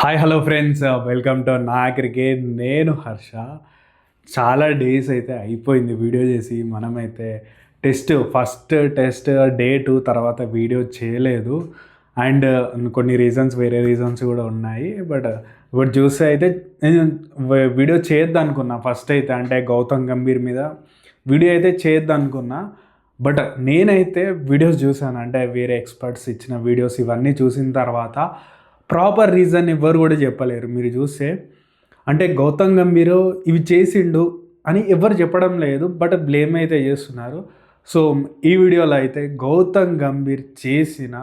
Hi hello friends welcome to నా cricket నేను హర్ష. చాలా డేస్ అయితే అయిపోయింది వీడియో చేసి. మనమైతే test first test day two తర్వాత వీడియో చేయలేదు. అండ్ uh, కొన్ని రీజన్స్ వేరే రీజన్స్ కూడా ఉన్నాయి. బట్ ఇప్పుడు చూస్తే అయితే నేను వీడియో చేయొద్దు అనుకున్నా ఫస్ట్ అయితే అంటే గౌతమ్ గంభీర్ మీద వీడియో అయితే చేయొద్దు అనుకున్నా బట్ నేనైతే వీడియోస్ చూసాను అంటే వేరే ఎక్స్పర్ట్స్ ఇచ్చిన వీడియోస్ ఇవన్నీ చూసిన తర్వాత ప్రాపర్ రీజన్ ఎవరు కూడా చెప్పలేరు. మీరు చూస్తే అంటే గౌతమ్ గంభీర్ ఇవి చేసిండు అని ఎవరు చెప్పడం లేదు బట్ బ్లేమ్ అయితే చేస్తున్నారు. సో ఈ వీడియోలో అయితే గౌతమ్ గంభీర్ చేసిన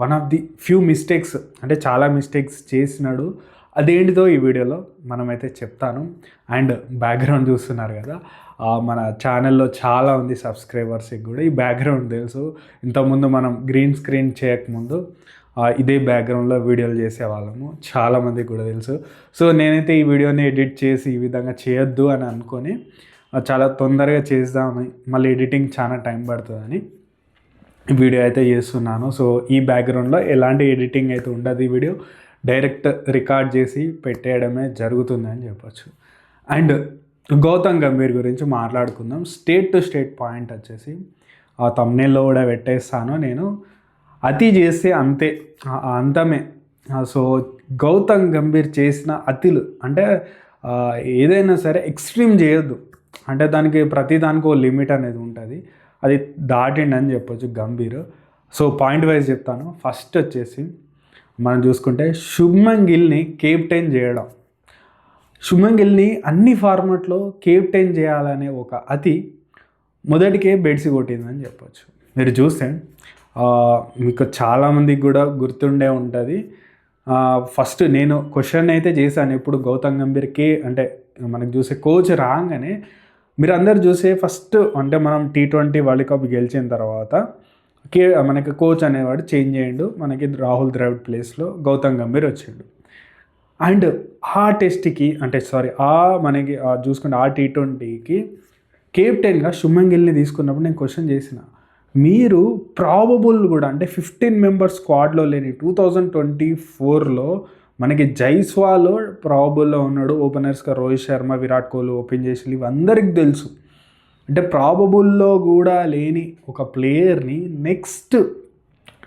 one of the few mistakes అంటే చాలా మిస్టేక్స్ చేసినాడు. అదేంటిదో ఈ వీడియోలో మనమైతే చెప్తాను. అండ్ బ్యాక్గ్రౌండ్ చూస్తున్నారు కదా మన ఛానల్లో చాలా ఉంది సబ్స్క్రైబర్స్కి కూడా ఈ బ్యాక్గ్రౌండ్ తెలుసు. ఇంతకుముందు మనం గ్రీన్ స్క్రీన్ చేయకముందు ఇదే బ్యాక్గ్రౌండ్లో వీడియోలు చేసేవాళ్ళము. చాలామందికి కూడా తెలుసు. సో నేనైతే ఈ వీడియోని ఎడిట్ చేసి ఈ విధంగా చేయొద్దు అని అనుకొని చాలా తొందరగా చేద్దామని మళ్ళీ ఎడిటింగ్ చాలా టైం పడుతుందని వీడియో అయితే చేస్తున్నాను. సో ఈ బ్యాక్గ్రౌండ్లో ఎలాంటి ఎడిటింగ్ అయితే ఉండదు ఈ వీడియో డైరెక్ట్ రికార్డ్ చేసి పెట్టేయడమే జరుగుతుందని చెప్పొచ్చు. అండ్ గౌతమ్ గంభీర్ గురించి మాట్లాడుకుందాం. స్టేట్ టు స్టేట్ పాయింట్ వచ్చేసి ఆ తమ్నేల్లో కూడా పెట్టేస్తాను నేను. అతి చేస్తే అంతే. అంతమే. సో గౌతమ్ గంభీర్ చేసిన అతిలు అంటే ఏదైనా సరే ఎక్స్ట్రీమ్ చేయొద్దు. అంటే దానికి ప్రతి దానికి ఓ లిమిట్ అనేది ఉంటుంది. అది దాటిండని చెప్పొచ్చు గంభీర్. సో పాయింట్ వైజ్ చెప్తాను. ఫస్ట్ వచ్చేసి మనం చూసుకుంటే శుభ్మన్ గిల్ని కేప్టెన్ చేయడం. శుభ్మన్ గిల్ని అన్ని ఫార్మాట్లో కేప్టెన్ చేయాలనే ఒక అతి మొదటికే బెడ్సి కొట్టిందని చెప్పొచ్చు. మీరు చూస్తే మీకు చాలామందికి కూడా గుర్తుండే ఉంటుంది. ఫస్ట్ నేను క్వశ్చన్ అయితే చేశాను. ఇప్పుడు గౌతమ్ గంభీర్ కే అంటే మనకు చూసే కోచ్ రాగానే మీరు అందరు చూసే ఫస్ట్ అంటే మనం టీ ట్వంటీ వరల్డ్ కప్ గెలిచిన తర్వాత కే మనకి కోచ్ అనేవాడు చేంజ్ చేయండు మనకి రాహుల్ ద్రవిడ్ ప్లేస్లో గౌతమ్ గంభీర్ వచ్చిండు. అండ్ ఆ టెస్ట్కి అంటే సారీ ఆ మనకి చూసుకుంటే ఆ టీ ట్వంటీకి కేప్టెన్గా శుభన్ గిల్ని తీసుకున్నప్పుడు నేను క్వశ్చన్ చేసిన. మీరు ప్రాబబుల్ కూడా అంటే ఫిఫ్టీన్ మెంబర్ స్క్వాడ్లో లేని టూ థౌజండ్ ట్వంటీ ఫోర్లో మనకి జైస్వాలో ప్రాబబుల్లో ఉన్నాడు ఓపెనర్స్గా రోహిత్ శర్మ విరాట్ కోహ్లీ ఓపెన్ చేసి ఇవి తెలుసు. అంటే ప్రాబబుల్లో కూడా లేని ఒక ప్లేయర్ని నెక్స్ట్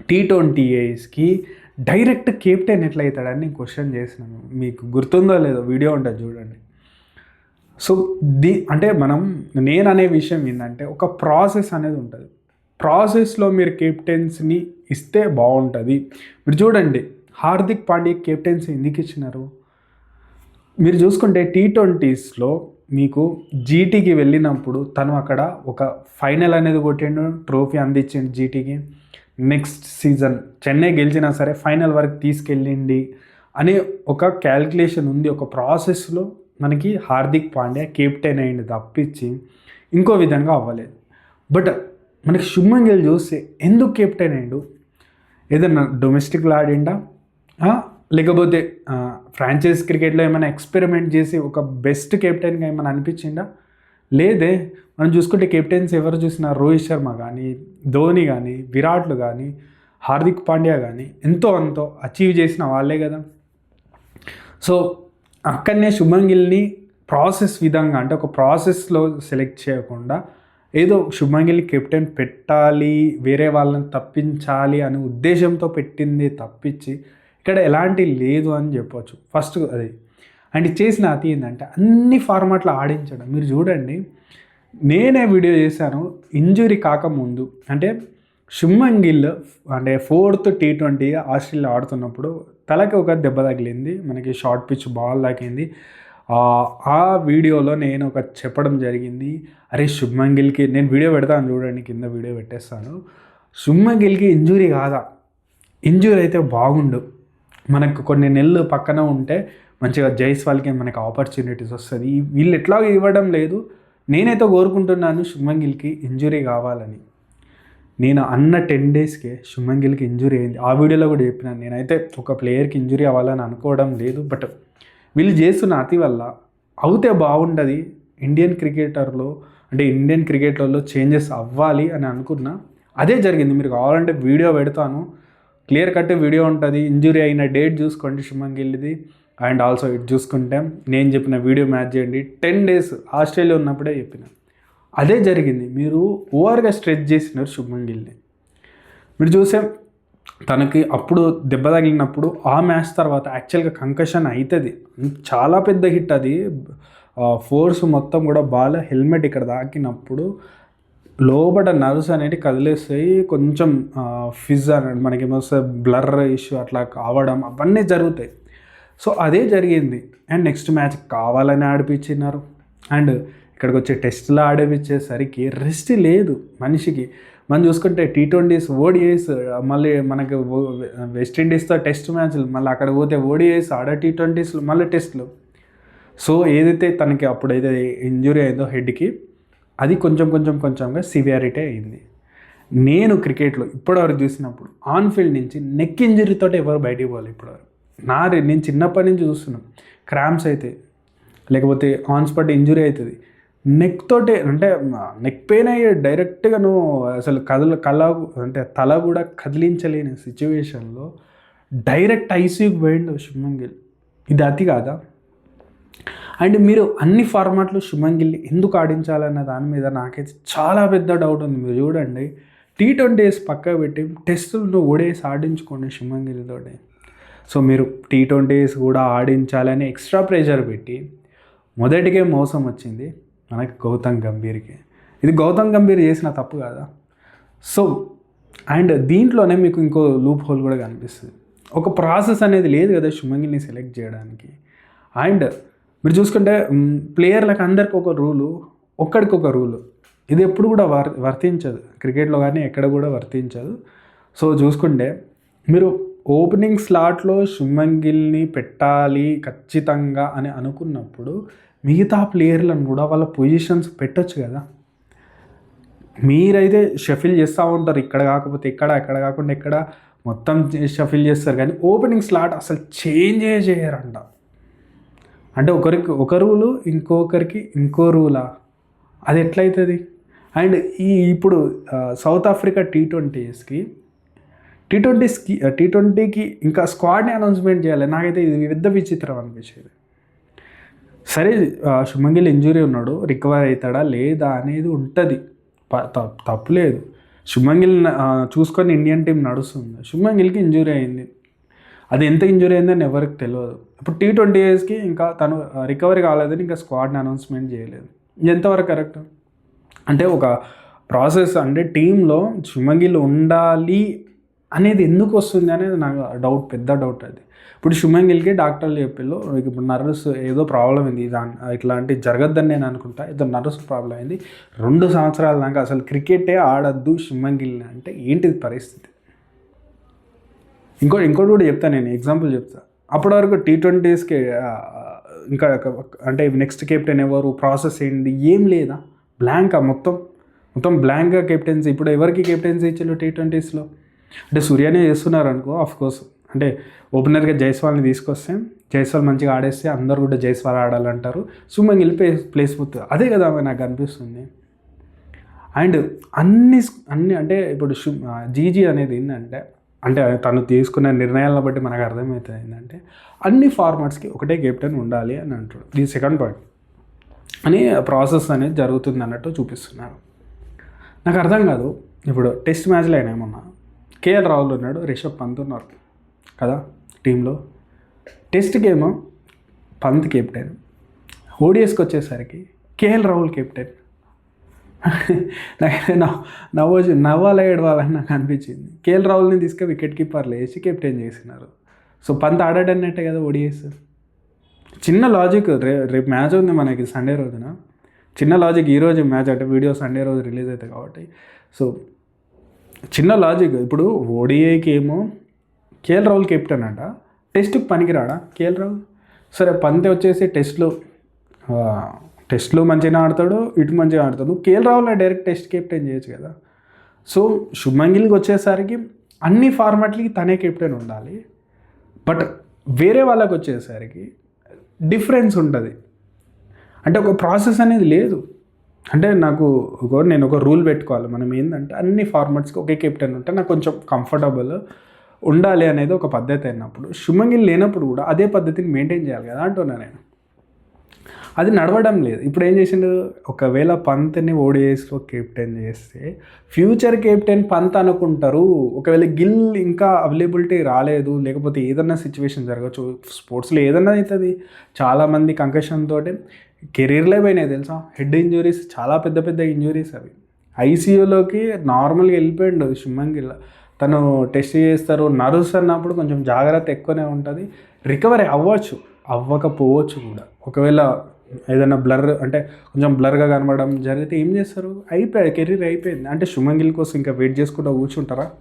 టీ ట్వంటీ ఏస్కి డైరెక్ట్ కెప్టెన్ ఎట్లయితాడని అవుతాడని నేను క్వశ్చన్ చేసినాను. మీకు గుర్తుందో లేదో వీడియో ఉంటుంది చూడండి. సో ది అంటే మనం నేను అనే విషయం ఏంటంటే ఒక ప్రాసెస్ అనేది ఉంటుంది. ప్రాసెస్లో మీరు కెప్టెన్స్ని ఇస్తే బాగుంటుంది. మీరు చూడండి హార్దిక్ పాండ్యా కెప్టెన్సీ ఎందుకు ఇచ్చినారు? మీరు చూసుకుంటే టీ ట్వంటీస్లో మీకు జీటీకి వెళ్ళినప్పుడు తను అక్కడ ఒక ఫైనల్ అనేది కొట్టిండు ట్రోఫీ అందించిండు జీటీకి. నెక్స్ట్ సీజన్ చెన్నై గెలిచినా సరే ఫైనల్ వరకు తీసుకెళ్ళిండి అనే ఒక క్యాల్కులేషన్ ఉంది. ఒక ప్రాసెస్లో మనకి హార్దిక్ పాండ్యా కెప్టెన్ అయింది తప్పించి ఇంకో విధంగా అవ్వలేదు. బట్ మనకి శుభ్మన్ గిల్ చూస్తే ఎందుకు కెప్టెన్ అయ్యిండు? ఏదన్నా డొమెస్టిక్లో ఆడిండా? లేకపోతే ఫ్రాంచైజ్ క్రికెట్లో ఏమైనా ఎక్స్పెరిమెంట్ చేసి ఒక బెస్ట్ కెప్టెన్గా ఏమైనా అనిపించిందా లేదే మనం చూసుకుంటే కెప్టెన్స్ ఎవరు చూసినా రోహిత్ శర్మ కానీ ధోని కానీ విరాట్లు కానీ హార్దిక్ పాండ్యా కానీ ఎంతో అంతో అచీవ్ చేసిన వాళ్ళే కదా. సో అక్కడనే శుభంగిల్ని ప్రాసెస్ విధంగా అంటే ఒక ప్రాసెస్లో సెలెక్ట్ చేయకుండా ఏదో శుభన్ కెప్టెన్ పెట్టాలి వేరే వాళ్ళని తప్పించాలి అనే ఉద్దేశంతో పెట్టింది తప్పించి ఇక్కడ ఎలాంటి లేదు అని చెప్పొచ్చు. ఫస్ట్ అది. అండ్ చేసిన అతి ఏంటంటే అన్ని ఫార్మాట్లో ఆడించడం. మీరు చూడండి నేనే వీడియో చేశాను ఇంజురీ కాకముందు. అంటే శుభ్మన్ గిల్ అంటే ఫోర్త్ టీ ట్వంటీ ఆస్ట్రేలియా ఆడుతున్నప్పుడు తలకి ఒక దెబ్బ తగిలింది. మనకి షార్ట్ పిచ్ బాల్ తాకింది. ఆ వీడియోలో నేను ఒక చెప్పడం జరిగింది. అరే శుభ్మన్ గిల్కి నేను వీడియో పెడతాను చూడండి కింద వీడియో పెట్టేస్తాను. శుభ్మన్ గిల్కి ఇంజురీ కాదా? ఇంజురీ అయితే బాగుండు. మనకు కొన్ని నెలలు పక్కన ఉంటే మంచిగా జైస్వాల్కి మనకి ఆపర్చునిటీస్ వస్తుంది. వీళ్ళు ఎట్లా ఇవ్వడం లేదు. నేనైతే కోరుకుంటున్నాను శుభ్మన్ గిల్కి ఇంజురీ కావాలని. నేను అన్న టెన్ డేస్కే శుభ్మన్ గిల్కి ఇంజురీ అయింది. ఆ వీడియోలో కూడా చెప్పినాను. నేనైతే ఒక ప్లేయర్కి ఇంజురీ అవ్వాలని అనుకోవడం లేదు బట్ వీళ్ళు చేస్తున్న అతి వల్ల అవుతే బాగుంటుంది. ఇండియన్ క్రికెటర్లో అంటే ఇండియన్ క్రికెటర్లో చేంజెస్ అవ్వాలి అని అనుకున్నా. అదే జరిగింది. మీరు కావాలంటే వీడియో పెడతాను. క్లియర్ కట్ వీడియో ఉంటుంది. ఇంజురీ అయిన డేట్ చూసుకోండి శుభం గిల్లిది అండ్ ఆల్సో ఇటు చూసుకుంటే నేను చెప్పిన వీడియో మ్యాచ్ చేయండి. టెన్ డేస్ ఆస్ట్రేలియా ఉన్నప్పుడే చెప్పిన. అదే జరిగింది. మీరు ఓవర్గా స్ట్రెచ్ చేసినారు శుభం గిల్ని మీరు చూసే తనకి అప్పుడు దెబ్బ తగిలినప్పుడు ఆ మ్యాచ్ తర్వాత యాక్చువల్గా కంకషన్ అవుతుంది చాలా పెద్ద హిట్ అది. ఫోర్స్ మొత్తం కూడా బాల్ హెల్మెట్ ఇక్కడ తాకినప్పుడు లోపల నర్వ్స్ అనేవి కదిలేస్తాయి. కొంచెం ఫిజ్ అనేది మనకేమో బ్లర్ ఇష్యూ అట్లా కావడం అవన్నీ జరుగుతాయి. సో అదే జరిగింది. అండ్ నెక్స్ట్ మ్యాచ్ కావాలని ఆడిపించినారు. అండ్ ఇక్కడికి వచ్చే టెస్ట్లో ఆడిపించేసరికి రెస్ట్ లేదు మనిషికి. మనం చూసుకుంటే టీ ట్వంటీస్ ఓడిఐస్ మళ్ళీ మనకి వెస్టిండీస్తో టెస్ట్ మ్యాచ్లు మళ్ళీ అక్కడ పోతే ఓడిఐస్ ఆడ టీ ట్వంటీస్లు మళ్ళీ టెస్ట్లు. సో ఏదైతే తనకి అప్పుడైతే ఇంజురీ అయిందో హెడ్కి అది కొంచెం కొంచెం కొంచెంగా సివియారిటీ అయింది. నేను క్రికెట్లో ఇప్పటివరకు చూసినప్పుడు ఆన్ ఫీల్డ్ నుంచి నెక్ ఇంజరీతో ఎవరు బయటికి పోవాలి ఇప్పటివరకు. నా రే- నేను చిన్నప్పటి నుంచి చూస్తున్నాను క్రామ్స్ అయితే లేకపోతే ఆన్ స్పాట్ ఇంజురీ అవుతుంది. నెక్ తోటే అంటే నెక్ పెయిన్ అయ్యే డైరెక్ట్గా నువ్వు అసలు కదల కళ అంటే తల కూడా కదిలించలేని సిచ్యువేషన్లో డైరెక్ట్ ఐసీయూకి పోయిండు శుభ్మన్ గిల్ ఇది అతి కాదా? అండ్ మీరు అన్ని ఫార్మాట్లు శుభన్ ఎందుకు ఆడించాలన్న దాని మీద నాకైతే చాలా పెద్ద డౌట్ ఉంది. మీరు చూడండి టీ ట్వంటీస్ పక్క పెట్టి టెస్టులు ఓడేసి ఆడించుకోండి శుభన్ గిల్తోటి సో మీరు టీ ట్వంటీస్ కూడా ఆడించాలని ఎక్స్ట్రా ప్రెషర్ పెట్టి మొదటికే మోసం వచ్చింది. మనకి గౌతమ్ గంభీర్కి. ఇది గౌతమ్ గంభీర్ చేసిన తప్పు కాదా? సో అండ్ దీంట్లోనే మీకు ఇంకో లూప్ హోల్ కూడా కనిపిస్తుంది. ఒక ప్రాసెస్ అనేది లేదు కదా శుభంగిల్ని సెలెక్ట్ చేయడానికి. అండ్ మీరు చూసుకుంటే ప్లేయర్లకు అందరికి ఒక రూలు ఒక్కడికి ఒక రూలు. ఇది ఎప్పుడు కూడా వర్ వర్తించదు. క్రికెట్లో కానీ ఎక్కడ కూడా వర్తించదు. సో చూసుకుంటే మీరు ఓపెనింగ్ స్లాట్లో శుభన్ పెట్టాలి ఖచ్చితంగా అని అనుకున్నప్పుడు మిగతా ప్లేయర్లను కూడా వాళ్ళ పొజిషన్స్ పెట్టొచ్చు కదా. మీరైతే షఫిల్ చేస్తూ ఉంటారు ఇక్కడ కాకపోతే ఇక్కడ ఎక్కడ కాకుండా ఎక్కడ మొత్తం షఫిల్ చేస్తారు కానీ ఓపెనింగ్ స్లాట్ అసలు చేంజే చేయరంట. అంటే ఒకరికి ఒక రూలు ఇంకొకరికి ఇంకో రూలా? అది ఎట్లయితుంది? అండ్ ఈ ఇప్పుడు సౌత్ ఆఫ్రికా టీ ట్వంటీస్కి టీ ట్వంటీస్కి టీ ట్వంటీకి ఇంకా స్క్వాడ్ని అనౌన్స్మెంట్ చేయాలి. నాకైతే ఇది పెద్ద విచిత్రం అనిపించేది. సరే శుభంగిల్ ఇంజురీ ఉన్నాడు రికవర్ అవుతాడా లేదా అనేది ఉంటుంది. ప- తప్పులేదు. శుభంగిల్ చూసుకొని ఇండియన్ టీం నడుస్తుంది. శుభంగిల్కి ఇంజురీ అయింది. అది ఎంత ఇంజురీ అయిందని ఎవరికి తెలియదు ఇప్పుడు టీ ట్వంటీ ఇయర్స్కి ఇంకా తను రికవరీ కాలేదని ఇంకా స్క్వాడ్ని అనౌన్స్మెంట్ చేయలేదు. ఎంతవరకు కరెక్ట్? అంటే ఒక ప్రాసెస్ అంటే టీంలో శుభంగిల్ ఉండాలి అనేది ఎందుకు వస్తుంది అనేది నాకు డౌట్ పెద్ద డౌట్ అది. ఇప్పుడు శుభన్ గిల్కి డాక్టర్లు చెప్పిళ్ళు "నీకు ఇప్పుడు నర్వస్ ఏదో ప్రాబ్లం అయింది దాని ఇట్లాంటి జరగద్దని నేను అనుకుంటా. ఏదో నర్వస్ ప్రాబ్లం అయింది. రెండు సంవత్సరాల దాకా అసలు క్రికెటే ఆడద్దు శుభన్ అంటే ఏంటిది పరిస్థితి? ఇంకో ఇంకోటి కూడా చెప్తా నేను ఎగ్జాంపుల్ చెప్తా. అప్పటి వరకు టీ ట్వంటీస్కి ఇంకా అంటే నెక్స్ట్ కెప్టెన్ ఎవరు ప్రాసెస్ ఏంటి ఏం లేదా? బ్లాంక్ మొత్తం? మొత్తం బ్లాంక్గా కెప్టెన్సీ ఇప్పుడు ఎవరికి కెప్టెన్సీ ఇచ్చారు టీ ట్వంటీస్లో అంటే సూర్యనే చేస్తున్నారు అనుకో ఆఫ్ కోర్స్. అంటే ఓపెనర్గా జైస్వాల్ని తీసుకొస్తే జైస్వాల్ మంచిగా ఆడేస్తే అందరు కూడా జైస్వాల్ ఆడాలంటారు. సుమన్ గిల్ ప్లేస్ ప్లేస్ పోతుంది అదే కదా నాకు అనిపిస్తుంది. అండ్ అన్ని అన్ని అంటే ఇప్పుడు జీజీ అనేది ఏంటంటే అంటే తను తీసుకున్న నిర్ణయాలను బట్టి మనకు అర్థమవుతుంది ఏంటంటే అన్ని ఫార్మాట్స్కి ఒకటే కెప్టెన్ ఉండాలి అని అంటాడు. ఇది సెకండ్ పాయింట్. అని ప్రాసెస్ అనేది జరుగుతుంది అన్నట్టు చూపిస్తున్నారు. నాకు అర్థం కాదు. ఇప్పుడు టెస్ట్ మ్యాచ్లో అయినా ఏమన్నా కేఎల్ రాహుల్ ఉన్నాడు రిషబ్ పంత్ ఉన్నారు కదా టీంలో టెస్ట్ గేమ్ పంత్ కెప్టెన్ ఓడిఎస్కి వచ్చేసరికి కేఎల్ రాహుల్ కెప్టెన్ నాకైతే నవ్వు నవ్వచ్చు నవ్వాలా ఏడవాలని నాకు అనిపించింది. కేఎల్ రాహుల్ని తీసుకు వికెట్ కీపర్లు వేసి కెప్టెన్ చేసినారు. సో పంత్ ఆడాడన్నట్టే కదా ఓడిఎస్ చిన్న లాజిక్ రే రేపు మ్యాచ్ ఉంది మనకి సండే రోజున. చిన్న లాజిక్ ఈరోజు మ్యాచ్ అంటే వీడియో సండే రోజు రిలీజ్ అవుతుంది కాబట్టి. సో చిన్న లాజిక్ ఇప్పుడు ఓడిఐకి ఏమో కేఎల్ రాహుల్ కెప్టెన్ అంట. టెస్ట్కి పనికిరాడా? కేఎల్ రాహుల్? సరే పంతే వచ్చేసి టెస్ట్లో టెస్ట్లో మంచిగా ఆడతాడు ఇటు మంచిగా ఆడతాడు. KL Rahul direct test captain చేయొచ్చు కదా. సో శుభ్మన్ గిల్కి వచ్చేసరికి అన్ని ఫార్మాట్లకి తనే కెప్టెన్ ఉండాలి. బట్ వేరే వాళ్ళకి వచ్చేసరికి డిఫరెన్స్ ఉంటుంది. అంటే ఒక ప్రాసెస్ అనేది లేదు. అంటే నాకు ఒక నేను ఒక రూల్ పెట్టుకోవాలి. మనం ఏంటంటే అన్ని ఫార్మాట్స్కి ఒకే కెప్టెన్ ఉంటే నాకు కొంచెం కంఫర్టబుల్. ఉండాలి అనేది ఒక పద్ధతి అయినప్పుడు శుభంగిల్ లేనప్పుడు కూడా అదే పద్ధతిని మెయింటైన్ చేయాలి కదా అంటున్నా నేను. అది నడవడం లేదు. ఇప్పుడు ఏం చేసిండు? ఒకవేళ పంత్ని ఓడిఎస్లో కెప్టెన్ చేస్తే ఫ్యూచర్ కెప్టెన్ పంత్ అనుకుంటారు. ఒకవేళ గిల్ ఇంకా అవైలబిలిటీ రాలేదు లేకపోతే ఏదన్నా సిచ్యువేషన్ జరగచ్చు స్పోర్ట్స్లో ఏదన్నా అవుతుంది. చాలామంది కంకషన్తో కెరీర్లే పోయినాయి తెలుసా? హెడ్ ఇంజురీస్ చాలా పెద్ద పెద్ద ఇంజురీస్ అవి. ఐసీయూలోకి నార్మల్గా వెళ్ళిపోయిండు శుభన్ తను టెస్ట్ చేస్తారు. నర్వ్స్ అన్నప్పుడు కొంచెం జాగ్రత్త ఎక్కువనే ఉంటుంది. రికవరీ అవ్వచ్చు. అవ్వకపోవచ్చు కూడా. ఒకవేళ ఏదైనా బ్లర్ అంటే కొంచెం బ్లర్గా కనబడడం జరిగితే ఏం చేస్తారు? అయిపోయాయి కెరీర్ అయిపోయింది. అంటే శుభన్ గిల్ కోసం ఇంకా వెయిట్ చేసుకుంటూ కూర్చుంటారా?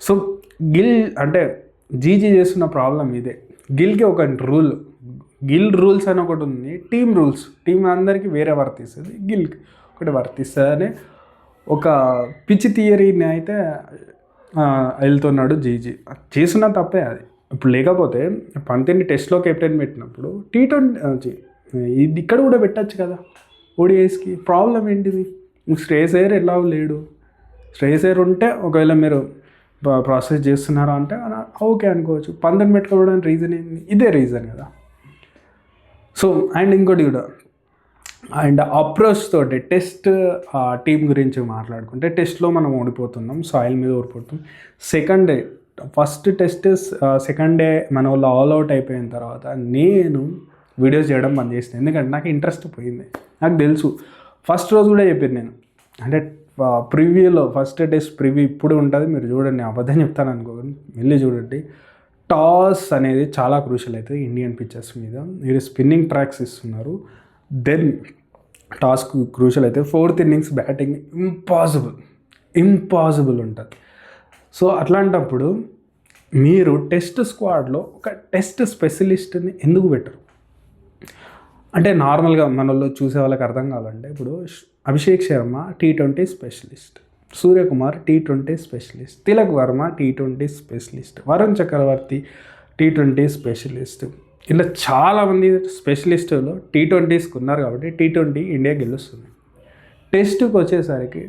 సో గిల్ అంటే జీజీ చేస్తున్న ప్రాబ్లం ఇదే. గిల్కి ఒక రూల్. గిల్ రూల్స్ అని ఒకటి ఉంది. Team rules. టీం అందరికీ వేరే వర్తిస్తుంది గిల్కి ఒకటి వర్తిస్తుంది అని ఒక పిచ్చి థియరీని అయితే వెళ్తున్నాడు జీజీ. చేసిన తప్పే అది. ఇప్పుడు లేకపోతే పంతిని టెస్ట్లో కెప్టెన్ పెట్టినప్పుడు టీ ట్వంటీ ఇది ఇక్కడ కూడా పెట్టచ్చు కదా ఓడిఐస్కి. ప్రాబ్లం ఏంటిది? శ్రేయస్ అయ్యర్ ఎలా లేడు? శ్రేయస్ అయ్యర్ ఉంటే ఒకవేళ మీరు ప్రాసెస్ చేస్తున్నారా అంటే ఓకే అనుకోవచ్చు. పంతని పెట్టుకోవడానికి రీజన్ ఏంది? ఇదే రీజన్ కదా. సో అండ్ ఇంకోటి కూడా అండ్ అప్రోచ్ తోటి టెస్ట్ టీం గురించి మాట్లాడుకుంటే టెస్ట్లో మనం ఓడిపోతున్నాం సాయిల్ మీద ఓడిపోతున్నాం. Second day first test second day మన వాళ్ళు ఆల్ అవుట్ అయిపోయిన తర్వాత నేను వీడియోస్ చేయడం బంద్ చేసిన. ఎందుకంటే నాకు ఇంట్రెస్ట్ పోయింది. నాకు తెలుసు. ఫస్ట్ రోజు కూడా చెప్పాను నేను. అంటే ప్రివ్యూలో ఫస్ట్ టెస్ట్ ప్రివ్యూ ఇప్పుడు ఉంటుంది. మీరు చూడండి అబద్ధం చెప్తాను అనుకోకండి. వెళ్ళి చూడండి. టాస్ అనేది చాలా క్రూషల్ అవుతుంది. ఇండియన్ పిక్చర్స్ మీద. మీరు స్పిన్నింగ్ ట్రాక్స్ ఇస్తున్నారు. దెన్ టాస్క్ క్రూషల్ అయితే fourth innings batting impossible impossible ఉంటుంది. సో అట్లాంటప్పుడు మీరు టెస్ట్ స్క్వాడ్లో ఒక టెస్ట్ స్పెషలిస్ట్ని ఎందుకు పెట్టరు? అంటే నార్మల్గా మనలో చూసే వాళ్ళకి అర్థం కావాలంటే ఇప్పుడు Abhishek Sharma T twenty specialist Suryakumar T twenty specialist Tilak Varma T twenty specialist Varun Chakravarthy T twenty specialist ఇలా చాలామంది స్పెషలిస్టులు టీ ట్వంటీస్కి ఉన్నారు కాబట్టి టీ ట్వంటీ ఇండియా గెలుస్తుంది. టెస్ట్కి వచ్చేసరికి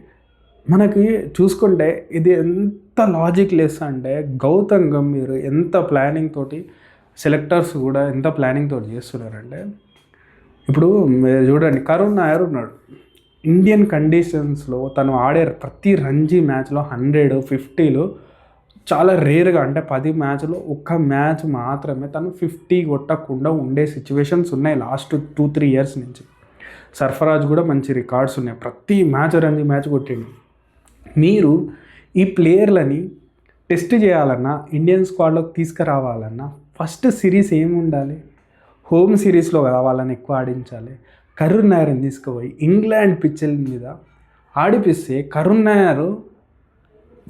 మనకి చూసుకుంటే ఇది ఎంత లాజిక్ లెస్ అంటే గౌతమ్ గంభీర్ ఎంత ప్లానింగ్ తోటి సెలెక్టర్స్ కూడా ఎంత ప్లానింగ్ తోటి చేస్తున్నారంటే ఇప్పుడు మీరు చూడండి కరుణ్ నాయర్ ఉన్నాడు. ఇండియన్ కండిషన్స్లో తను ఆడే ప్రతి రంజీ మ్యాచ్లో హండ్రెడ్ ఫిఫ్టీలు చాలా రేర్గా అంటే పది మ్యాచ్లో ఒక్క మ్యాచ్ మాత్రమే తను ఫిఫ్టీ కొట్టకుండా ఉండే సిచ్యువేషన్స్ ఉన్నాయి లాస్ట్ టూ త్రీ ఇయర్స్ నుంచి. సర్ఫరాజ్ కూడా మంచి రికార్డ్స్ ఉన్నాయి. ప్రతి మ్యాచ్ రంజీ మ్యాచ్ కొట్టిండు. మీరు ఈ ప్లేయర్లని టెస్ట్ చేయాలన్నా ఇండియన్ స్క్వాడ్లోకి తీసుకురావాలన్నా ఫస్ట్ సిరీస్ ఏమి ఉండాలి హోమ్ సిరీస్లో కదా వాళ్ళని ఎక్కువ ఆడించాలి. కరుణ్ నాయర్ని తీసుకుపోయి ఇంగ్లాండ్ పిచ్చెల మీద ఆడిపిస్తే కరుణ్ నాయర్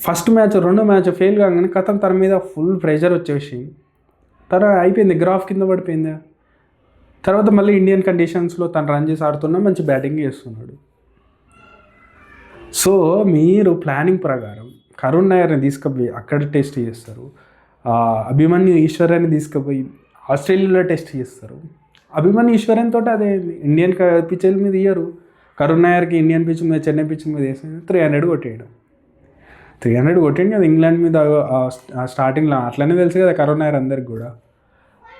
ఫస్ట్ మ్యాచ్ రెండో మ్యాచ్ ఫెయిల్ కాగానే కథం తన మీద ఫుల్ ప్రెషర్ వచ్చేసి తన అయిపోయింది గ్రాఫ్ కింద పడిపోయింది. తర్వాత మళ్ళీ ఇండియన్ కండిషన్స్లో తను రన్ చేసి ఆడుతున్నా మంచి బ్యాటింగ్ చేస్తున్నాడు. సో మీరు ప్లానింగ్ ప్రకారం కరుణ్ నాయర్ని తీసుకుపోయి అక్కడ టెస్ట్ చేస్తారు. అభిమన్యు ఈశ్వర్యాన్ని తీసుకుపోయి ఆస్ట్రేలియాలో టెస్ట్ చేస్తారు. అభిమన్యు ఈశ్వర్యన్ అదే ఇండియన్ క- మీద ఇయ్యరు. కరుణ్ నాయర్కి ఇండియన్ పిచ్ మీద చెన్నై పిచ్ మీద వేసి త్రీ హండ్రెడ్ కొట్టేయడం. త్రీ హండ్రెడ్ కొట్టింది కదా ఇంగ్లాండ్ మీద స్టార్టింగ్లో అట్లనే తెలుసు కదా కరోనా అందరికి కూడా.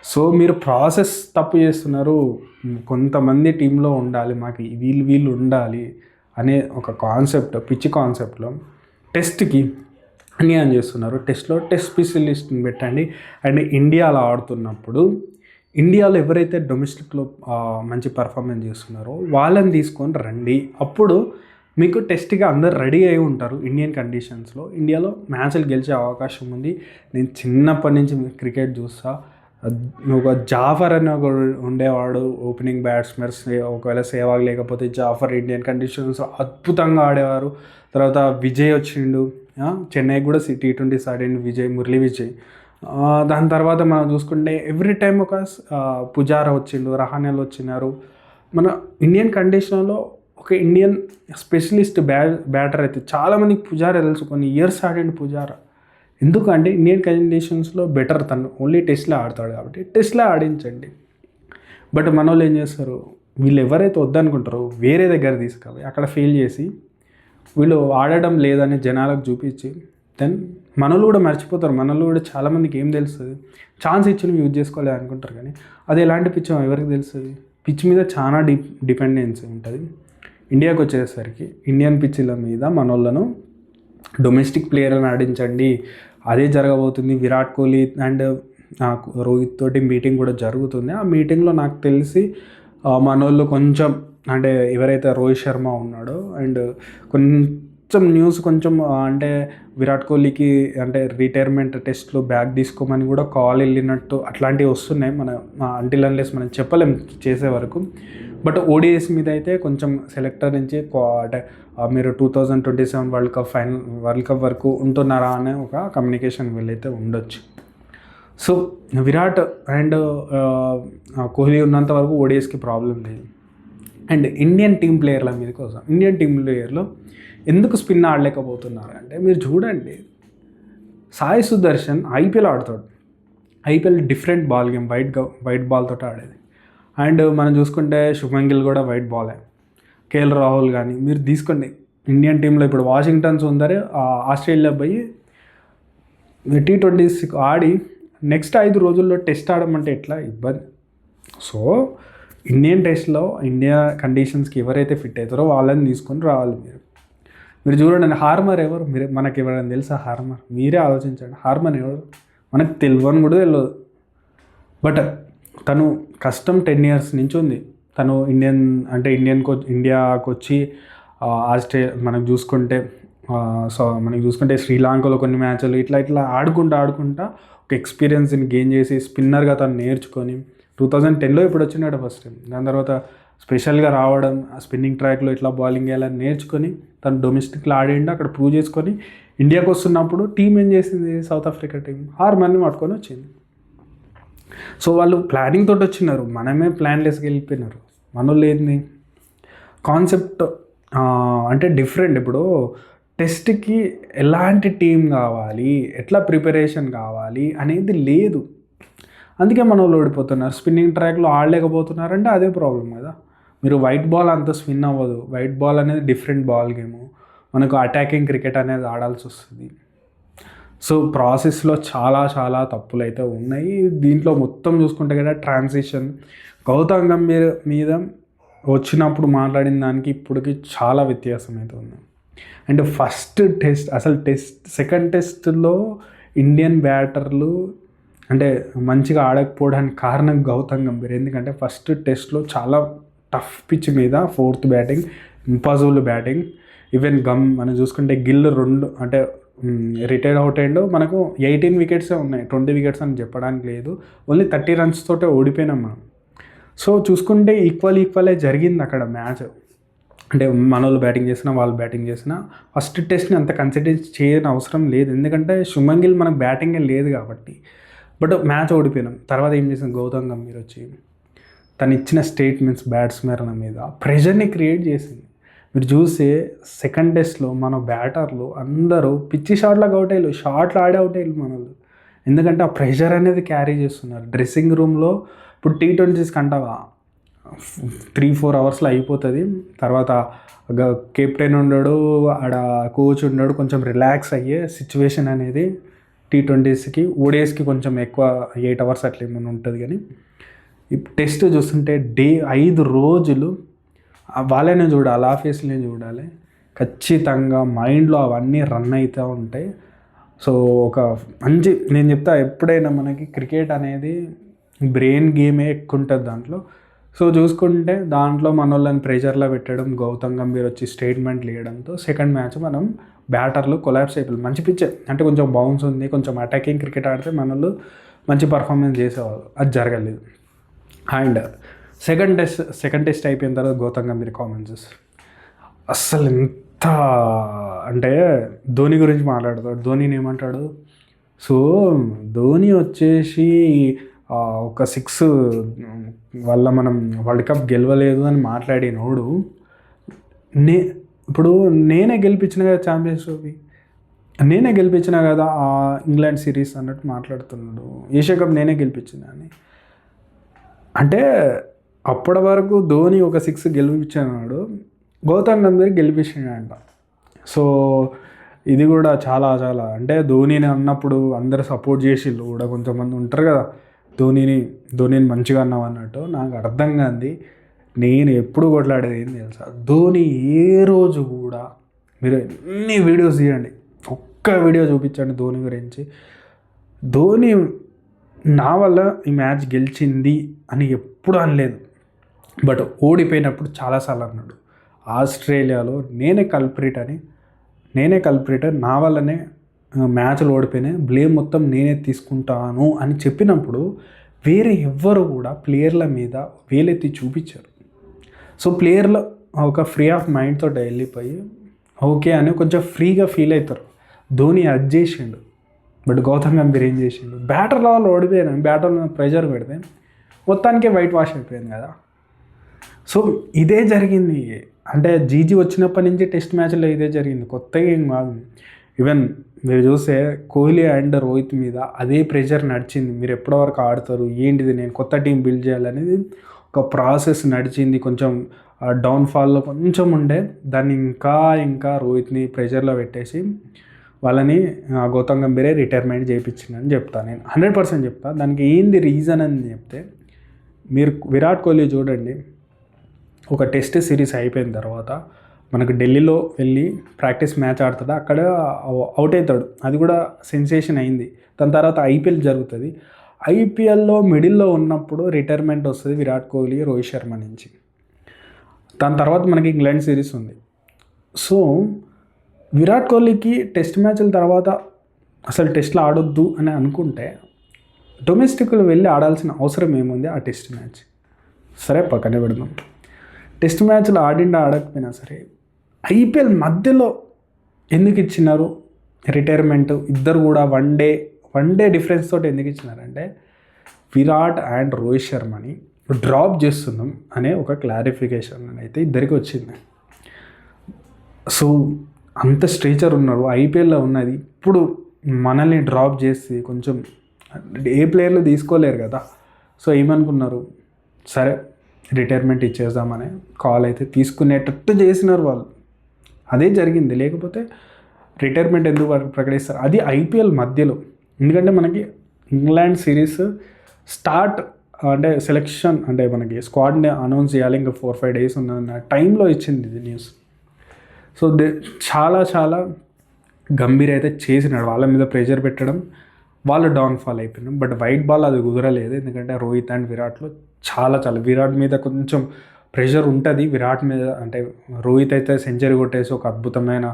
సో మీరు ప్రాసెస్ తప్పు చేస్తున్నారు. కొంతమంది టీంలో ఉండాలి మాకు వీళ్ళు వీళ్ళు ఉండాలి అనే ఒక కాన్సెప్ట్ పిచ్చి కాన్సెప్ట్లో టెస్ట్కి అన్యాయం చేస్తున్నారు. టెస్ట్లో టెస్ట్ స్పెషలిస్ట్ని పెట్టండి. అండ్ ఇండియాలో ఆడుతున్నప్పుడు ఇండియాలో ఎవరైతే డొమెస్టిక్లో మంచి పర్ఫార్మెన్స్ చేస్తున్నారో వాళ్ళని తీసుకొని రండి. అప్పుడు మీకు టెస్ట్గా అందరు రెడీ అయి ఉంటారు ఇండియన్ కండిషన్స్లో. ఇండియాలో మ్యాచ్లు గెలిచే అవకాశం ఉంది. నేను చిన్నప్పటి నుంచి క్రికెట్ చూస్తా. ఒక జాఫర్ అని ఒక ఉండేవాడు ఓపెనింగ్ బ్యాట్స్మెన్స్ ఒకవేళ సేవాగ్ లేకపోతే జాఫర్ ఇండియన్ కండిషన్స్ అద్భుతంగా ఆడేవారు. తర్వాత విజయ్ వచ్చిండు. చెన్నై కూడా టీ ట్వంటీస్ ఆడిండు విజయ్ మురళి విజయ్. దాని తర్వాత మనం చూసుకుంటే ఎవ్రీ టైం ఒక పుజారా వచ్చిండు రహానేలు వచ్చినారు. మన ఇండియన్ కండిషన్లో ఒక ఇండియన్ స్పెషలిస్ట్ బ్యా బ్యాటర్ అయితే. చాలామందికి పుజారా తెలుసు కొన్ని ఇయర్స్ ఆడిండు పుజారా. ఎందుకంటే ఇండియన్ కండిషన్స్లో బెటర్ తను. ఓన్లీ టెస్ట్లో ఆడతాడు కాబట్టి టెస్ట్లో ఆడించండి. బట్ మన వాళ్ళు ఏం చేస్తారు? వీళ్ళు ఎవరైతే వద్దనుకుంటారో వేరే దగ్గర తీసుకుపోయి అక్కడ ఫెయిల్ చేసి వీళ్ళు ఆడడం లేదని జనాలకు చూపించి దెన్ మనలు కూడా మర్చిపోతారు. మనలు కూడా చాలామందికి ఏం తెలుస్తుంది? ఛాన్స్ ఇచ్చిన యూజ్ చేసుకోవాలి అనుకుంటారు కానీ అది ఎలాంటి పిచ్ ఎవరికి తెలుస్తుంది? పిచ్ మీద చాలా డి డిపెండెన్సీ ఉంటుంది. ఇండియాకి వచ్చేసరికి ఇండియన్ పిచ్ల మీద మనోళ్ళను డొమెస్టిక్ ప్లేయర్లను ఆడించండి. అదే జరగబోతుంది. విరాట్ కోహ్లీ అండ్ నాకు రోహిత్ తోటి మీటింగ్ కూడా జరుగుతుంది. ఆ మీటింగ్లో నాకు తెలిసి మనోళ్ళు కొంచెం అంటే ఎవరైతే రోహిత్ శర్మ ఉన్నాడో అండ్ కొంచెం న్యూస్ కొంచెం అంటే విరాట్ కోహ్లీకి అంటే రిటైర్మెంట్ టెస్ట్లో బ్యాక్ తీసుకోమని కూడా కాల్ వెళ్ళినట్టు అట్లాంటివి వస్తున్నాయి. మన అంటిల్ అన్లెస్ మనం చెప్పలేం చేసే వరకు. బట్ ఓడిఎస్ మీద అయితే కొంచెం సెలెక్టర్ నుంచి అంటే మీరు two thousand twenty seven world cup final world cup వరకు ఉంటున్నారా అనే ఒక కమ్యూనికేషన్ వీళ్ళైతే ఉండొచ్చు. సో విరాట్ అండ్ కోహ్లీ ఉన్నంత వరకు ఓడిఎస్కి ప్రాబ్లం లేదు. అండ్ ఇండియన్ టీం ప్లేయర్ల మీద కోసం ఇండియన్ టీం ప్లేయర్లో ఎందుకు స్పిన్ ఆడలేకపోతున్నారు? అంటే మీరు చూడండి Sai Sudharsan IPL ఆడుతాడు. IPL different ball game white white ball తోటి ఆడేది. అండ్ మనం చూసుకుంటే శుభన్ గిల్ కూడా వైట్ బాలే. కేఎల్ రాహుల్ కానీ మీరు తీసుకోండి. ఇండియన్ టీంలో ఇప్పుడు వాషింగ్టన్ సుందర్ ఆస్ట్రేలియా పోయి టీ ట్వంటీస్ ఆడి నెక్స్ట్ ఐదు రోజుల్లో టెస్ట్ ఆడమంటే ఎట్లా? ఇబ్బంది. సో ఇండియన్ టెస్ట్లో ఇండియా కండిషన్స్కి ఎవరైతే ఫిట్ అవుతారో వాళ్ళని తీసుకొని రావాలి మీరు. మీరు చూడండి హార్మర్ ఎవరు? మీరు మనకి ఎవరైనా తెలుసా హార్మర్? మీరే ఆలోచించండి. హార్మర్ ఎవరు? మనకు తెలియని కూడా తెలియదు బట్ తను కష్టం టెన్ ఇయర్స్ నుంచి ఉంది. తను ఇండియన్ అంటే ఇండియన్కి ఇండియాకి వచ్చి ఆ, ఆస్ట్రే మనకు చూసుకుంటే సో మనకి చూసుకుంటే శ్రీలంకలో కొన్ని మ్యాచ్లు ఇట్లా ఇట్లా ఆడుకుంటా ఆడుకుంటా ఒక ఎక్స్పీరియన్స్ని గెయిన్ చేసి స్పిన్నర్గా తను నేర్చుకొని టూ థౌజండ్ టెన్లో ఇప్పుడు వచ్చినాడు ఫస్ట్ టైం. దాని తర్వాత స్పెషల్గా రావడం ఆ స్పిన్నింగ్ ట్రాక్లో ఇట్లా బౌలింగ్ వేయాలని నేర్చుకొని తను డొమెస్టిక్లో ఆడిండు. అక్కడ ప్రూవ్ చేసుకొని ఇండియాకి వస్తున్నప్పుడు టీం ఏం చేసింది? సౌత్ ఆఫ్రికా టీం హార్మన్ని పట్టుకొని వచ్చింది. సో వాళ్ళు ప్లానింగ్ తోటి వచ్చినారు. మనమే ప్లాన్లెస్గా వెళ్ళిపోయినారు. మనోళ్ళు ఏంది? కాన్సెప్ట్ అంటే డిఫరెంట్ ఇప్పుడు టెస్ట్కి ఎలాంటి టీం కావాలి? ఎట్లా ప్రిపరేషన్ కావాలి? అనేది లేదు. అందుకే మన వాళ్ళు ఓడిపోతున్నారు స్పిన్నింగ్ ట్రాక్లో ఆడలేకపోతున్నారంటే అదే ప్రాబ్లం కదా. మీరు వైట్ బాల్ అంత స్పిన్ అవ్వదు. వైట్ బాల్ అనేది డిఫరెంట్ బాల్ గేమ్ మనకు అటాకింగ్ క్రికెట్ అనేది ఆడాల్సి వస్తుంది. సో ప్రాసెస్లో చాలా చాలా తప్పులు అయితే ఉన్నాయి. దీంట్లో మొత్తం చూసుకుంటే కదా ట్రాన్సిషన్. గౌతమ్ గంభీర్ మీద వచ్చినప్పుడు మాట్లాడిన దానికి ఇప్పటికి చాలా వ్యత్యాసం అయితే ఉంది. అండ్ ఫస్ట్ టెస్ట్ అసలు టెస్ట్ సెకండ్ టెస్ట్లో ఇండియన్ బ్యాటర్లు అంటే మంచిగా ఆడకపోవడానికి కారణం గౌతమ్ గంభీర్ ఎందుకంటే ఫస్ట్ టెస్ట్లో చాలా టఫ్ పిచ్ మీద fourth batting impossible batting. Even gum మనం చూసుకుంటే గిల్ రెండు అంటే రిటైర్ అవుట్ అండ్ మనకు ఎయిటీన్ వికెట్సే ఉన్నాయి. ట్వంటీ వికెట్స్ అని చెప్పడానికి లేదు. ఓన్లీ థర్టీ రన్స్ తోటే ఓడిపోయినాం మనం. సో చూసుకుంటే ఈక్వల్ ఈక్వలే జరిగింది అక్కడ మ్యాచ్. అంటే మన వాళ్ళు బ్యాటింగ్ చేసినా వాళ్ళు బ్యాటింగ్ చేసినా ఫస్ట్ టెస్ట్ని అంత కన్సిడర్ చేయని అవసరం లేదు. ఎందుకంటే శుభన్ గిల్ మనకు బ్యాటింగే లేదు కాబట్టి. బట్ మ్యాచ్ ఓడిపోయినాం. తర్వాత ఏం చేసింది గౌతమ్ గంభీర్ వచ్చి తను ఇచ్చిన స్టేట్మెంట్స్ బ్యాట్స్మెన్ మీద ప్రెషర్ని క్రియేట్ చేసింది. మీరు చూస్తే సెకండ్ టెస్ట్లో మన బ్యాటర్లు అందరూ పిచ్చి షాట్లకు అవుట్ అయ్యారు షాట్లు ఆడే అవుట్ అయ్యారు మనల్ని. ఎందుకంటే ఆ ప్రెషర్ అనేది క్యారీ చేస్తున్నారు. డ్రెస్సింగ్ రూమ్లో ఇప్పుడు టీ ట్వంటీస్ కంటావా? త్రీ ఫోర్ అవర్స్లో అయిపోతుంది. తర్వాత కెప్టెన్ ఉండడు ఆడ కోచ్ ఉండడు కొంచెం రిలాక్స్ అయ్యే సిచ్యువేషన్ అనేది టీ ట్వంటీస్కి ఓడేస్కి కొంచెం ఎక్కువ ఎయిట్ అవర్స్ అట్లా ఏమైనా ఉంటుంది కానీ టెస్ట్ చూస్తుంటే డే ఐదు రోజులు వాళ్ళనే చూడాలి ఆఫీస్ని చూడాలి. ఖచ్చితంగా మైండ్లో అవన్నీ రన్ అవుతూ ఉంటాయి. సో ఒక మంచి నేను చెప్తా ఎప్పుడైనా మనకి క్రికెట్ అనేది బ్రెయిన్ గేమే ఎక్కువ ఉంటుంది దాంట్లో. సో చూసుకుంటే దాంట్లో మన వాళ్ళని ప్రెషర్లో పెట్టడం గౌతమ్ గంభీర్ వచ్చి స్టేట్మెంట్లు ఇవ్వడంతో సెకండ్ మ్యాచ్ మనం బ్యాటర్లు కొలాబ్స్ అయిపోయింది మంచి పిచ్చే అంటే కొంచెం బౌన్స్ ఉంది కొంచెం అటాకింగ్ క్రికెట్ ఆడితే మన వాళ్ళు మంచి పర్ఫార్మెన్స్ చేసేవాళ్ళు. అది జరగలేదు. And second test second test అయిపోయిన తర్వాత గౌతమ్ గంభీర్ కామెంట్స్ అస్సలు ఎంత అంటే ధోని గురించి మాట్లాడతాడు. ధోనిని ఏమంటాడు? సో ధోని వచ్చేసి ఒక సిక్స్ వల్ల మనం వరల్డ్ కప్ గెలవలేదు అని మాట్లాడినోడు. నే ఇప్పుడు నేనే గెలిపించిన కదా ఛాంపియన్స్ ట్రోఫీ నేనే గెలిపించిన కదా ఆ ఇంగ్లాండ్ సిరీస్ అన్నట్టు మాట్లాడుతున్నాడు. ఏషియా కప్ నేనే గెలిపించిన అని. అంటే అప్పటి వరకు ధోని ఒక సిక్స్ గెలిపించాడు గౌతమ్ గంభీర్ గెలిపించాడంట సో ఇది కూడా చాలా చాలా. అంటే ధోనిని అన్నప్పుడు అందరు సపోర్ట్ చేసిళ్ళు కూడా కొంతమంది ఉంటారు కదా. ధోనిని ధోనిని మంచిగా అన్నావు అన్నట్టు నాకు అర్థం కాంది. నేను ఎప్పుడు కొట్లాడేది ఏం తెలుసా? ధోని ఏ రోజు కూడా మీరు ఎన్ని వీడియోస్ తీయండి. ఒక్క వీడియో చూపించండి ధోని గురించి. ధోని నా వల్ల ఈ మ్యాచ్ గెలిచింది అని ఎప్పుడు అనలేదు. బట్ ఓడిపోయినప్పుడు చాలాసార్లు అన్నాడు ఆస్ట్రేలియాలో నేనే కల్ప్రిట్ అని నేనే కల్ప్రిట్ నా వల్లనే మ్యాచ్లు ఓడిపోయినాయి బ్లేమ్ మొత్తం నేనే తీసుకుంటాను అని చెప్పినప్పుడు వేరే ఎవ్వరు కూడా ప్లేయర్ల మీద వేలెత్తి చూపించారు. సో ప్లేయర్లు ఒక ఫ్రీ ఆఫ్ మైండ్తో వెళ్ళిపోయి ఓకే అని కొంచెం ఫ్రీగా ఫీల్ అవుతారు. ధోని అది చేసిండు బట్ గౌతమ్ గంభీర్ ఏం చేసిండు? బ్యాటర్ వాళ్ళు ఓడిపోయాను బ్యాటర్ ప్రెషర్ పెడితే మొత్తానికే వైట్ వాష్ అయిపోయింది కదా. సో ఇదే జరిగింది. అంటే జీజీ వచ్చినప్పటి నుంచి టెస్ట్ మ్యాచ్లో ఇదే జరిగింది. కొత్తగా ఏం కాదు. ఈవెన్ మీరు చూస్తే కోహ్లీ అండ్ రోహిత్ మీద అదే ప్రెషర్ నడిచింది. మీరు ఎప్పటి వరకు ఆడతారు? ఏంటిది? నేను కొత్త టీం బిల్డ్ చేయాలనేది ఒక ప్రాసెస్ నడిచింది. కొంచెం డౌన్ఫాల్లో కొంచెం ఉండే. దాన్ని ఇంకా ఇంకా రోహిత్ని ప్రెషర్లో పెట్టేసి వాళ్ళని గౌతమ్ గంభీరే రిటైర్మెంట్ చేయించిందని చెప్తాను నేను హండ్రెడ్ పర్సెంట్ చెప్తాను దానికి ఏంది రీజన్ అని చెప్తే మీరు విరాట్ కోహ్లీ చూడండి. ఒక టెస్ట్ సిరీస్ అయిపోయిన తర్వాత మనకు ఢిల్లీలో వెళ్ళి ప్రాక్టీస్ మ్యాచ్ ఆడుతాడు అక్కడ అవుట్ అవుతాడు. అది కూడా సెన్సేషన్ అయింది. దాని తర్వాత ఐపీఎల్ జరుగుతుంది. ఐపీఎల్లో మిడిల్లో ఉన్నప్పుడు రిటైర్మెంట్ వస్తుంది విరాట్ కోహ్లీ రోహిత్ శర్మ నుంచి. దాని తర్వాత మనకి ఇంగ్లాండ్ సిరీస్ ఉంది. సో విరాట్ కోహ్లీకి టెస్ట్ మ్యాచ్ల తర్వాత అసలు టెస్ట్లో ఆడొద్దు అని అనుకుంటే డొమెస్టిక్లో వెళ్ళి ఆడాల్సిన అవసరం ఏముంది ఆ టెస్ట్ మ్యాచ్? సరే పక్కనే పెడదాం. టెస్ట్ మ్యాచ్లో ఆడిండా ఆడకపోయినా సరే ఐపీఎల్ మధ్యలో ఎందుకు ఇచ్చినారు? రిటైర్మెంట్ ఇద్దరు కూడా one day one day difference తోటి ఎందుకు ఇచ్చినారంటే విరాట్ అండ్ రోహిత్ శర్మని డ్రాప్ చేస్తున్నాం అనే ఒక క్లారిఫికేషన్ అయితే ఇద్దరికి వచ్చింది. సో అంత స్ట్రేచర్ ఉన్నారు ఐపీఎల్లో ఉన్నది. ఇప్పుడు మనల్ని డ్రాప్ చేసి కొంచెం ఏ ప్లేయర్లు తీసుకోలేరు కదా. సో ఏమనుకున్నారు? సరే రిటైర్మెంట్ ఇచ్చేద్దామని కాల్ అయితే తీసుకునేటట్టు చేసినారు వాళ్ళు. అదే జరిగింది. లేకపోతే రిటైర్మెంట్ ఎందుకు ప్రకటిస్తారు? అది ఐపీఎల్ మధ్యలో. ఎందుకంటే మనకి ఇంగ్లాండ్ సిరీస్ స్టార్ట్ అంటే సెలెక్షన్ అంటే మనకి స్క్వాడ్ని అనౌన్స్ చేయాలి. ఇంకా ఫోర్ ఫైవ్ డేస్ ఉన్న టైంలో ఇచ్చింది ఇది న్యూస్. సో దే చాలా చాలా గంభీర అయితే చేసినాడు. వాళ్ళ మీద ప్రెషర్ పెట్టడం వాళ్ళు డౌన్ఫాల్ అయిపోయినాం బట్ వైట్ బాల్ అది కుదరలేదు. ఎందుకంటే రోహిత్ అండ్ విరాట్లో చాలా చాలా విరాట్ మీద కొంచెం ప్రెషర్ ఉంటుంది. విరాట్ మీద అంటే రోహిత్ అయితే సెంచరీ కొట్టేసి ఒక అద్భుతమైన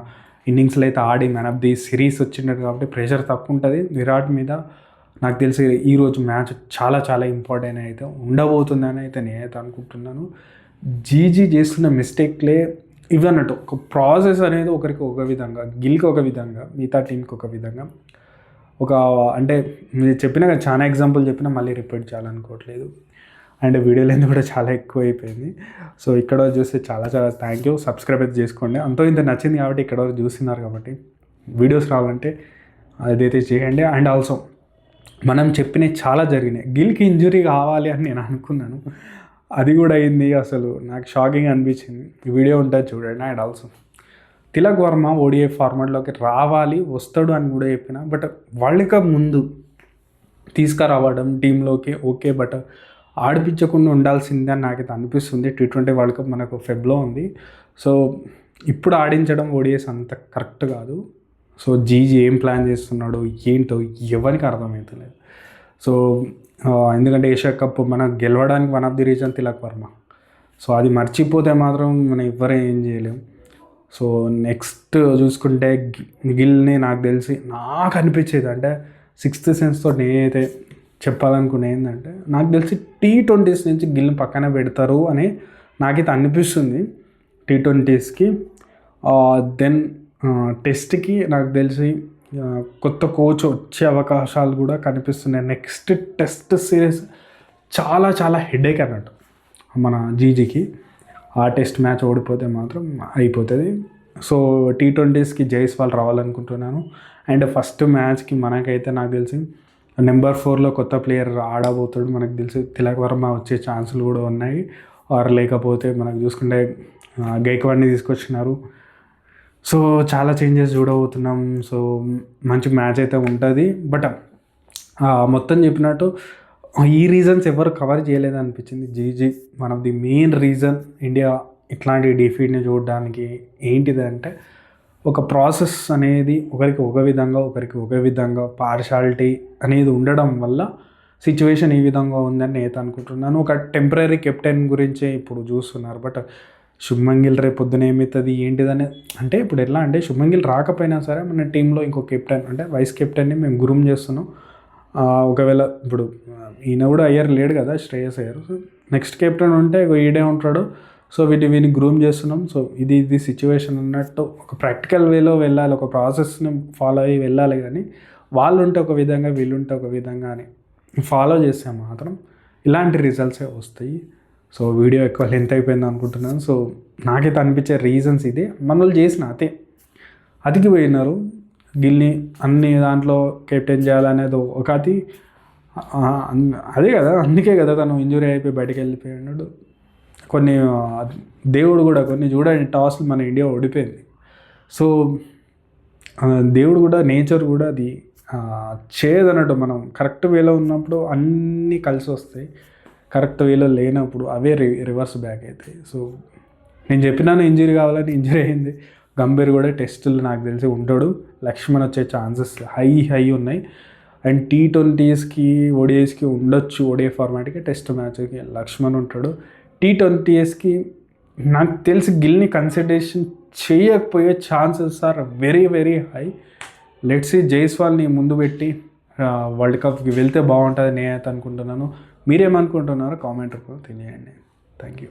ఇన్నింగ్స్లో అయితే ఆడి మ్యాన్ ఆఫ్ ది సిరీస్ వచ్చిండడు కాబట్టి ప్రెషర్ తక్కువ ఉంటుంది. విరాట్ మీద నాకు తెలిసి ఈరోజు మ్యాచ్ చాలా చాలా ఇంపార్టెంట్ అయితే ఉండబోతుందని అయితే నేనైతే అనుకుంటున్నాను. జీజీ చేస్తున్న మిస్టేక్లే ఇవన్నట్టు ఒక ప్రాసెస్ అనేది ఒకరికి ఒక విధంగా గిల్కి ఒక విధంగా మిగతా టీంకి ఒక విధంగా ఒక అంటే నేను చెప్పిన కదా చాలా ఎగ్జాంపుల్ చెప్పినా మళ్ళీ రిపీట్ చేయాలనుకోవట్లేదు. అండ్ వీడియో లెంత్ కూడా చాలా ఎక్కువ అయిపోయింది సో ఇక్కడ చూస్తే చాలా చాలా థ్యాంక్ యూ సబ్స్క్రైబ్ అయితే చేసుకోండి. అంతో ఇంత నచ్చింది కాబట్టి ఇక్కడ వరకు చూస్తున్నారు కాబట్టి వీడియోస్ రావాలంటే అదైతే చేయండి. అండ్ ఆల్సో మనం చెప్పినవి చాలా జరిగినాయి. గిల్కి ఇంజురీ కావాలి అని నేను అనుకున్నాను. అది కూడా అయింది అసలు. నాకు షాకింగ్ అనిపించింది. వీడియో ఉంటుంది చూడండి. And also Tilak Varma ODI ఫార్మాట్లోకి రావాలి వస్తాడు అని కూడా చెప్పిన బట్ వరల్డ్ కప్ ముందు తీసుకురావడం టీంలోకి ఓకే బట్ ఆడిపించకుండా ఉండాల్సిందే అని నాకైతే అనిపిస్తుంది. టీ ట్వంటీ వరల్డ్ కప్ మనకు ఫెబ్లో ఉంది. సో ఇప్పుడు ఆడించడం ఓడిఎస్ అంత కరెక్ట్ కాదు. సో జీజీ ఏం ప్లాన్ చేస్తున్నాడు ఏంటో ఎవరికి అర్థమవుతలేదు సో ఎందుకంటే ఏషియా కప్ మనం గెలవడానికి one of the reason Tilak Varma. So అది మర్చిపోతే మాత్రం మనం ఎవ్వరూ ఏం చేయలేం. సో నెక్స్ట్ చూసుకుంటే గిల్ని నాకు తెలిసి నాకు అనిపించేది అంటే సిక్స్త్ సెన్స్తో నేనైతే చెప్పాలనుకునే ఏంటంటే నాకు తెలిసి టీ ట్వంటీస్ నుంచి గిల్ని పక్కన పెడతారు అని నాకైతే అనిపిస్తుంది టీ ట్వంటీస్కి. దెన్ టెస్ట్కి నాకు తెలిసి కొత్త కోచ్ వచ్చే అవకాశాలు కూడా కనిపిస్తున్నాయి. నెక్స్ట్ టెస్ట్ సిరీస్ చాలా చాలా హెడేక్ అన్నట్టు మన జీజీకి. ఆ టెస్ట్ మ్యాచ్ ఓడిపోతే మాత్రం అయిపోతుంది. సో టీ ట్వంటీస్కి జైస్వాల్ రావాలనుకుంటున్నాను. అండ్ ఫస్ట్ మ్యాచ్కి మనకైతే నాకు తెలిసి నెంబర్ ఫోర్లో కొత్త ప్లేయర్ ఆడబోతాడు మనకు తెలిసి తిలక్ వర్మ వచ్చే ఛాన్సులు కూడా ఉన్నాయి. ఆర్ లేకపోతే మనకు చూసుకుంటే గైక్వాడ్ని తీసుకొచ్చినారు. సో చాలా చేంజెస్ చూడబోతున్నాం. సో మంచి మ్యాచ్ అయితే ఉంటుంది. బట్ మొత్తం చెప్పినట్టు ఈ రీజన్స్ ఎవరు కవర్ చేయలేదు అనిపించింది GG one of the main reason India ఇట్లాంటి డిఫీట్ని చూడడానికి ఏంటిది అంటే ఒక ప్రాసెస్ అనేది ఒకరికి ఒక విధంగా ఒకరికి ఒక విధంగా పార్షాలిటీ అనేది ఉండడం వల్ల సిచ్యువేషన్ ఈ విధంగా ఉందని నేను అనుకుంటున్నాను. ఒక టెంపరీ కెప్టెన్ గురించే ఇప్పుడు చూస్తున్నారు. బట్ శుభ్మన్ రేపు పొద్దున ఏమవుతుంది ఏంటిదని? అంటే ఇప్పుడు ఎలా అంటే శుభ్మన్ రాకపోయినా సరే మన టీంలో ఇంకో కెప్టెన్ అంటే వైస్ కెప్టెన్ని మేము గురుం చేస్తున్నాం. ఒకవేళ ఇప్పుడు ఈయన కూడా అయ్యారు లేడు కదా శ్రేయస్ అయ్యారు. సో నెక్స్ట్ కెప్టెన్ ఉంటే ఈడే ఉంటాడు. సో వీటి వీని గ్రూమ్ చేస్తున్నాం. సో ఇది ఇది సిచ్యువేషన్ అన్నట్టు ఒక ప్రాక్టికల్ వేలో వెళ్ళాలి ఒక ప్రాసెస్ని ఫాలో అయ్యి వెళ్ళాలి కానీ వాళ్ళు ఉంటే ఒక విధంగా వీళ్ళుంటే ఒక విధంగా అని ఫాలో చేస్తే మాత్రం ఇలాంటి రిజల్ట్సే వస్తాయి. సో వీడియో ఎక్కువ లెంత్ అయిపోయింది అనుకుంటున్నాను. సో నాకైతే అనిపించే రీజన్స్ ఇది. మనల్ని చేసిన అదే. అతికి పోయినారు. గిల్ని అన్ని దాంట్లో కెప్టెన్ చేయాలనేది ఒకటి. అదే కదా అందుకే కదా తను ఇంజురీ అయిపోయి బయటకు వెళ్ళిపోయినాడు కొన్ని దేవుడు కూడా కొన్ని చూడండి టాస్లు మన ఇండియా ఓడిపోయింది. సో దేవుడు కూడా నేచర్ కూడా అది చేయదన్నట్టు మనం కరెక్ట్ వేలో ఉన్నప్పుడు అన్నీ కలిసి వస్తాయి. కరెక్ట్ వేలో లేనప్పుడు అవే రి రివర్స్ బ్యాక్ అవుతాయి. సో నేను చెప్పినాను ఇంజరీ కావాలని ఇంజరీ అయింది. గంభీర్ కూడా టెస్టులు నాకు తెలిసి ఉంటాడు. లక్ష్మణ్ వచ్చే ఛాన్సెస్ హై హై ఉన్నాయి. అండ్ టీ ట్వంటీస్కి ఓడిఐస్కి ఉండొచ్చు. ఓడిఐ ఫార్మాట్కి టెస్ట్ మ్యాచ్కి లక్ష్మణ్ ఉంటాడు. టీ ట్వంటీస్కి నాకు తెలిసి గిల్ని consideration చేయకపోయే chances are very very high. Let's జైస్వాల్ని ముందు పెట్టి వరల్డ్ కప్కి వెళ్తే బాగుంటుంది నేనైతే అనుకుంటున్నాను. మీరేమనుకుంటున్నారో కామెంట్ రూపంలో తెలియండి. Thank you.